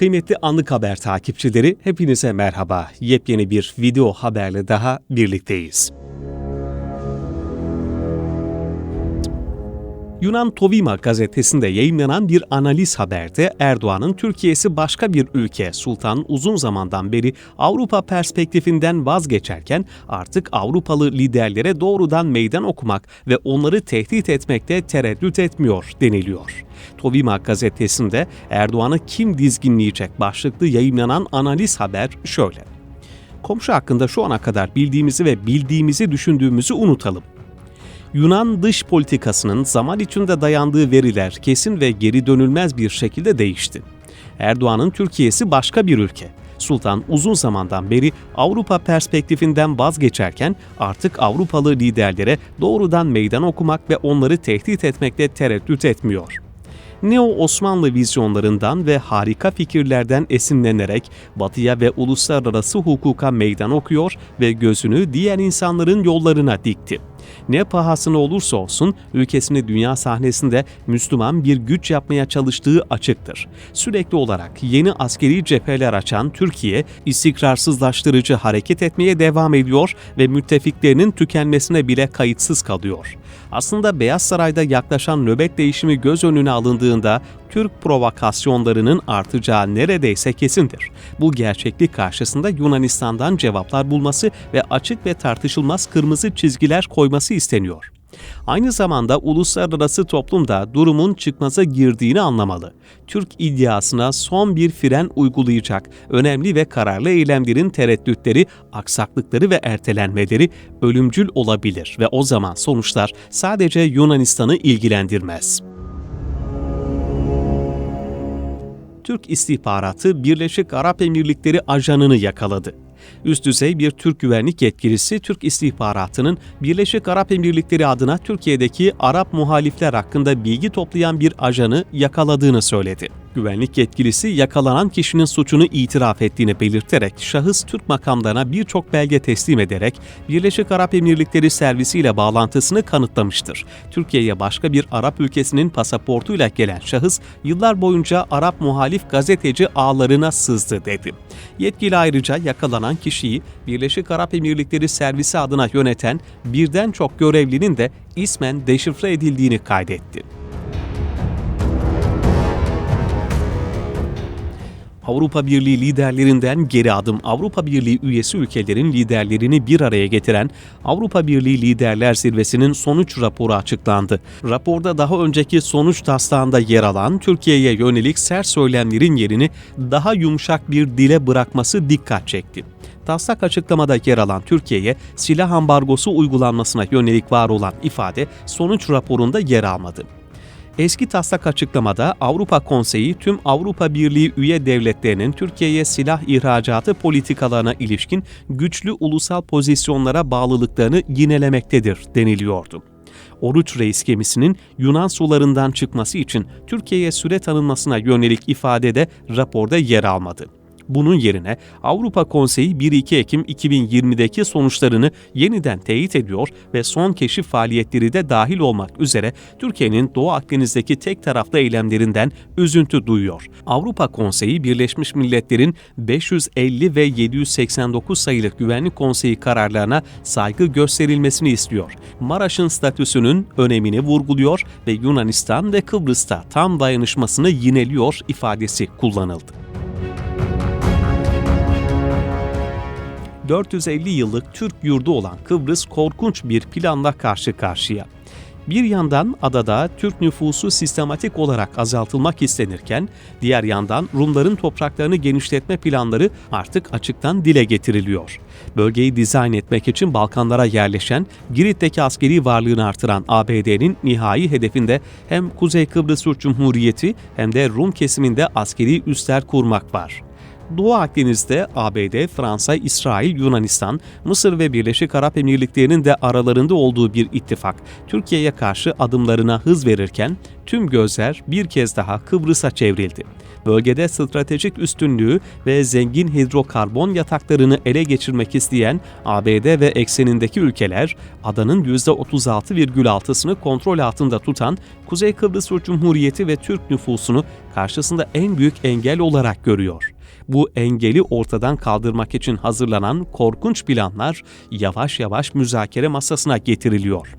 Kıymetli Anlık Haber takipçileri hepinize merhaba. Yepyeni bir video haberle daha birlikteyiz. Yunan Tovima gazetesinde yayınlanan bir analiz haberde Erdoğan'ın Türkiye'si başka bir ülke Sultan uzun zamandan beri Avrupa perspektifinden vazgeçerken artık Avrupalı liderlere doğrudan meydan okumak ve onları tehdit etmekte tereddüt etmiyor deniliyor. Tovima gazetesinde Erdoğan'ı kim dizginleyecek başlıklı yayınlanan analiz haber şöyle. Komşu hakkında şu ana kadar bildiğimizi ve bildiğimizi düşündüğümüzü unutalım. Yunan dış politikasının zaman içinde dayandığı veriler kesin ve geri dönülmez bir şekilde değişti. Erdoğan'ın Türkiye'si başka bir ülke. Sultan uzun zamandan beri Avrupa perspektifinden vazgeçerken artık Avrupalı liderlere doğrudan meydan okumak ve onları tehdit etmekte tereddüt etmiyor neo-Osmanlı vizyonlarından ve harika fikirlerden esinlenerek batıya ve uluslararası hukuka meydan okuyor ve gözünü diğer insanların yollarına dikti. Ne pahasına olursa olsun ülkesini dünya sahnesinde Müslüman bir güç yapmaya çalıştığı açıktır. Sürekli olarak yeni askeri cepheler açan Türkiye, istikrarsızlaştırıcı hareket etmeye devam ediyor ve müttefiklerinin tükenmesine bile kayıtsız kalıyor. Aslında Beyaz Saray'da yaklaşan nöbet değişimi göz önüne alındığında Türk provokasyonlarının artacağı neredeyse kesindir. Bu gerçeklik karşısında Yunanistan'dan cevaplar bulması ve açık ve tartışılmaz kırmızı çizgiler koyması isteniyor. Aynı zamanda uluslararası toplumda durumun çıkmaza girdiğini anlamalı. Türk iddiasına son bir fren uygulayacak önemli ve kararlı eylemlerin tereddütleri, aksaklıkları ve ertelenmeleri ölümcül olabilir ve o zaman sonuçlar sadece Yunanistan'ı ilgilendirmez. Türk istihbaratı Birleşik Arap Emirlikleri ajanını yakaladı. Üst düzey bir Türk güvenlik yetkilisi Türk istihbaratının Birleşik Arap Emirlikleri adına Türkiye'deki Arap muhalifler hakkında bilgi toplayan bir ajanı yakaladığını söyledi. Güvenlik yetkilisi yakalanan kişinin suçunu itiraf ettiğini belirterek şahıs Türk makamlarına birçok belge teslim ederek Birleşik Arap Emirlikleri servisiyle bağlantısını kanıtlamıştır. Türkiye'ye başka bir Arap ülkesinin pasaportuyla gelen şahıs yıllar boyunca Arap muhalif gazeteci ağlarına sızdı dedi. Yetkili ayrıca yakalanan kişiyi Birleşik Arap Emirlikleri servisi adına yöneten birden çok görevlinin de ismen deşifre edildiğini kaydetti. Avrupa Birliği liderlerinden geri adım Avrupa Birliği üyesi ülkelerin liderlerini bir araya getiren Avrupa Birliği Liderler Zirvesi'nin sonuç raporu açıklandı. Raporda daha önceki sonuç taslağında yer alan Türkiye'ye yönelik sert söylemlerin yerini daha yumuşak bir dile bırakması dikkat çekti taslak açıklamada yer alan Türkiye'ye silah ambargosu uygulanmasına yönelik var olan ifade sonuç raporunda yer almadı. Eski taslak açıklamada Avrupa Konseyi tüm Avrupa Birliği üye devletlerinin Türkiye'ye silah ihracatı politikalarına ilişkin güçlü ulusal pozisyonlara bağlılıklarını yinelemektedir deniliyordu. Oruç Reis gemisinin Yunan sularından çıkması için Türkiye'ye süre tanınmasına yönelik ifadede raporda yer almadı. Bunun yerine Avrupa Konseyi 1-2 Ekim 2020'deki sonuçlarını yeniden teyit ediyor ve son keşif faaliyetleri de dahil olmak üzere Türkiye'nin Doğu Akdeniz'deki tek taraflı eylemlerinden üzüntü duyuyor. Avrupa Konseyi Birleşmiş Milletler'in 550 ve 789 sayılı Güvenlik Konseyi kararlarına saygı gösterilmesini istiyor. Maraş'ın statüsünün önemini vurguluyor ve Yunanistan ve Kıbrıs'ta tam dayanışmasını yineliyor ifadesi kullanıldı. 450 yıllık Türk yurdu olan Kıbrıs korkunç bir planla karşı karşıya. Bir yandan adada Türk nüfusu sistematik olarak azaltılmak istenirken, diğer yandan Rumların topraklarını genişletme planları artık açıktan dile getiriliyor. Bölgeyi dizayn etmek için Balkanlara yerleşen, Girit'teki askeri varlığını artıran ABD'nin nihai hedefinde hem Kuzey Kıbrıs Türk Cumhuriyeti hem de Rum kesiminde askeri üsler kurmak var. Doğu Akdeniz'de ABD, Fransa, İsrail, Yunanistan, Mısır ve Birleşik Arap Emirlikleri'nin de aralarında olduğu bir ittifak Türkiye'ye karşı adımlarına hız verirken tüm gözler bir kez daha Kıbrıs'a çevrildi. Bölgede stratejik üstünlüğü ve zengin hidrokarbon yataklarını ele geçirmek isteyen ABD ve eksenindeki ülkeler, adanın %36,6'sını kontrol altında tutan Kuzey Kıbrıs Cumhuriyeti ve Türk nüfusunu karşısında en büyük engel olarak görüyor. Bu engeli ortadan kaldırmak için hazırlanan korkunç planlar yavaş yavaş müzakere masasına getiriliyor.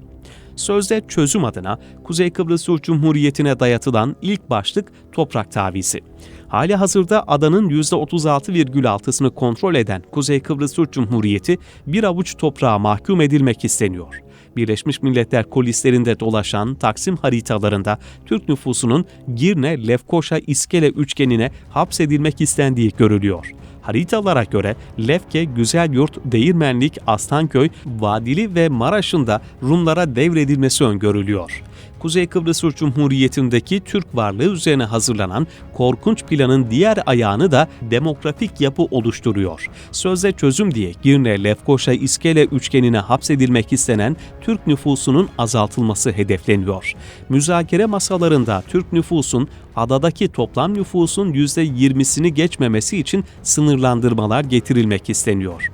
Sözde çözüm adına Kuzey Kıbrıs Türk Cumhuriyeti'ne dayatılan ilk başlık toprak tavizi. Hali hazırda adanın %36,6'sını kontrol eden Kuzey Kıbrıs Türk Cumhuriyeti bir avuç toprağa mahkum edilmek isteniyor. Birleşmiş Milletler kulislerinde dolaşan Taksim haritalarında Türk nüfusunun Girne, Lefkoşa, İskele üçgenine hapsedilmek istendiği görülüyor. Haritalara göre Lefke, Güzelyurt, Değirmenlik, Aslanköy, Vadili ve Maraş'ın da Rumlara devredilmesi öngörülüyor. Kuzey Kıbrıs Cumhuriyeti'ndeki Türk varlığı üzerine hazırlanan korkunç planın diğer ayağını da demografik yapı oluşturuyor. Sözde çözüm diye Girne, Lefkoşa, İskele üçgenine hapsedilmek istenen Türk nüfusunun azaltılması hedefleniyor. Müzakere masalarında Türk nüfusun adadaki toplam nüfusun %20'sini geçmemesi için sınırlandırmalar getirilmek isteniyor.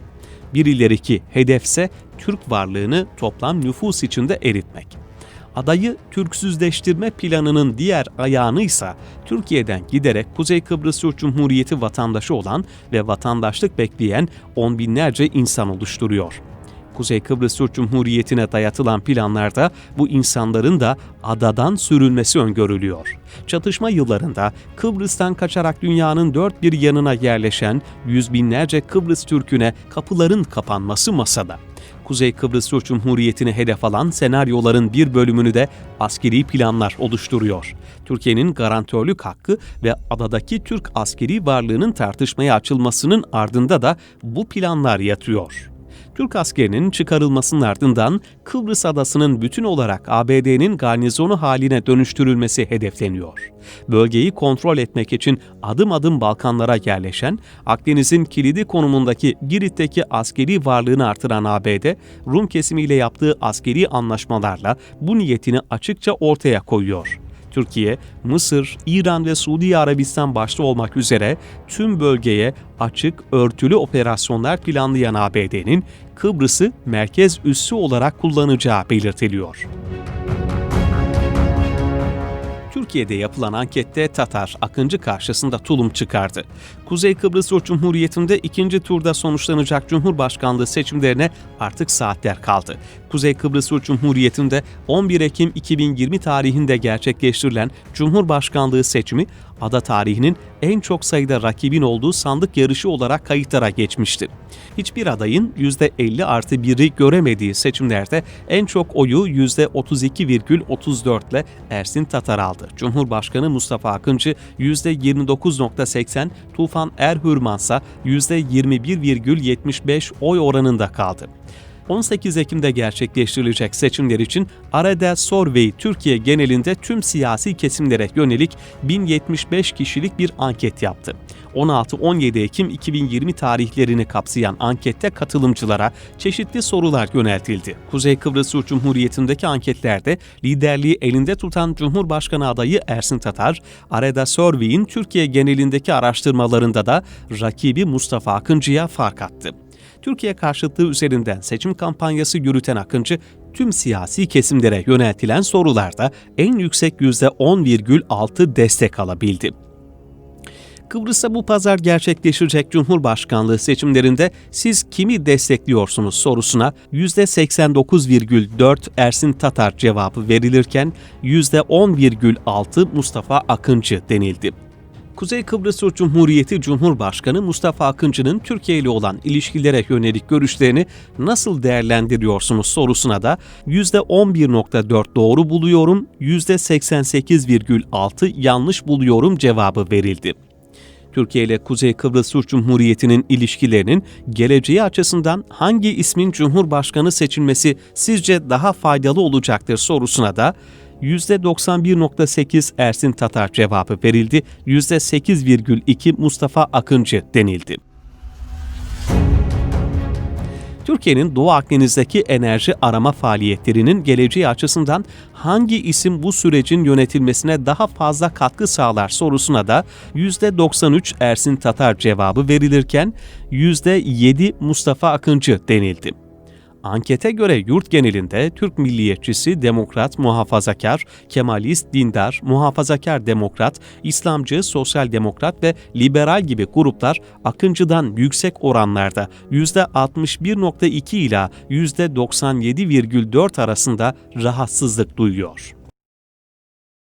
Bir ileriki hedefse Türk varlığını toplam nüfus içinde eritmek adayı Türksüzleştirme planının diğer ayağını ise Türkiye'den giderek Kuzey Kıbrıs Türk Cumhuriyeti vatandaşı olan ve vatandaşlık bekleyen on binlerce insan oluşturuyor. Kuzey Kıbrıs Türk Cumhuriyeti'ne dayatılan planlarda bu insanların da adadan sürülmesi öngörülüyor. Çatışma yıllarında Kıbrıs'tan kaçarak dünyanın dört bir yanına yerleşen yüz binlerce Kıbrıs Türk'üne kapıların kapanması masada. Kuzey Kıbrıs Türk Cumhuriyeti'ni hedef alan senaryoların bir bölümünü de askeri planlar oluşturuyor. Türkiye'nin garantörlük hakkı ve adadaki Türk askeri varlığının tartışmaya açılmasının ardında da bu planlar yatıyor. Türk askerinin çıkarılmasının ardından Kıbrıs adasının bütün olarak ABD'nin garnizonu haline dönüştürülmesi hedefleniyor. Bölgeyi kontrol etmek için adım adım Balkanlara yerleşen, Akdeniz'in kilidi konumundaki Girit'teki askeri varlığını artıran ABD, Rum kesimiyle yaptığı askeri anlaşmalarla bu niyetini açıkça ortaya koyuyor. Türkiye, Mısır, İran ve Suudi Arabistan başta olmak üzere tüm bölgeye açık, örtülü operasyonlar planlayan ABD'nin Kıbrıs'ı merkez üssü olarak kullanacağı belirtiliyor. Türkiye'de yapılan ankette Tatar Akıncı karşısında tulum çıkardı. Kuzey Kıbrıs Türk Cumhuriyeti'nde ikinci turda sonuçlanacak Cumhurbaşkanlığı seçimlerine artık saatler kaldı. Kuzey Kıbrıs Türk Cumhuriyeti'nde 11 Ekim 2020 tarihinde gerçekleştirilen Cumhurbaşkanlığı seçimi ada tarihinin en çok sayıda rakibin olduğu sandık yarışı olarak kayıtlara geçmişti. Hiçbir adayın %50 artı 1'i göremediği seçimlerde en çok oyu %32,34 ile Ersin Tatar aldı. Cumhurbaşkanı Mustafa Akıncı %29,80, Tufan Erhürman ise %21,75 oy oranında kaldı. 18 Ekim'de gerçekleştirilecek seçimler için Arada Survey Türkiye genelinde tüm siyasi kesimlere yönelik 1075 kişilik bir anket yaptı. 16-17 Ekim 2020 tarihlerini kapsayan ankette katılımcılara çeşitli sorular yöneltildi. Kuzey Kıbrıs Türk Cumhuriyeti'ndeki anketlerde liderliği elinde tutan Cumhurbaşkanı adayı Ersin Tatar, Arada Survey'in Türkiye genelindeki araştırmalarında da rakibi Mustafa Akıncı'ya fark attı. Türkiye karşıtlığı üzerinden seçim kampanyası yürüten Akıncı, tüm siyasi kesimlere yöneltilen sorularda en yüksek %10,6 destek alabildi. Kıbrıs'ta bu pazar gerçekleşecek Cumhurbaşkanlığı seçimlerinde siz kimi destekliyorsunuz sorusuna %89,4 Ersin Tatar cevabı verilirken %10,6 Mustafa Akıncı denildi. Kuzey Kıbrıs Cumhuriyeti Cumhurbaşkanı Mustafa Akıncı'nın Türkiye ile olan ilişkilere yönelik görüşlerini nasıl değerlendiriyorsunuz sorusuna da %11.4 doğru buluyorum, %88,6 yanlış buluyorum cevabı verildi. Türkiye ile Kuzey Kıbrıs Türk Cumhuriyeti'nin ilişkilerinin geleceği açısından hangi ismin Cumhurbaşkanı seçilmesi sizce daha faydalı olacaktır sorusuna da %91.8 Ersin Tatar cevabı verildi, %8,2 Mustafa Akıncı denildi. Türkiye'nin Doğu Akdeniz'deki enerji arama faaliyetlerinin geleceği açısından hangi isim bu sürecin yönetilmesine daha fazla katkı sağlar sorusuna da %93 Ersin Tatar cevabı verilirken %7 Mustafa Akıncı denildi. Ankete göre yurt genelinde Türk milliyetçisi, demokrat, muhafazakar, kemalist, dindar, muhafazakar demokrat, İslamcı, sosyal demokrat ve liberal gibi gruplar Akıncı'dan yüksek oranlarda %61.2 ila %97,4 arasında rahatsızlık duyuyor.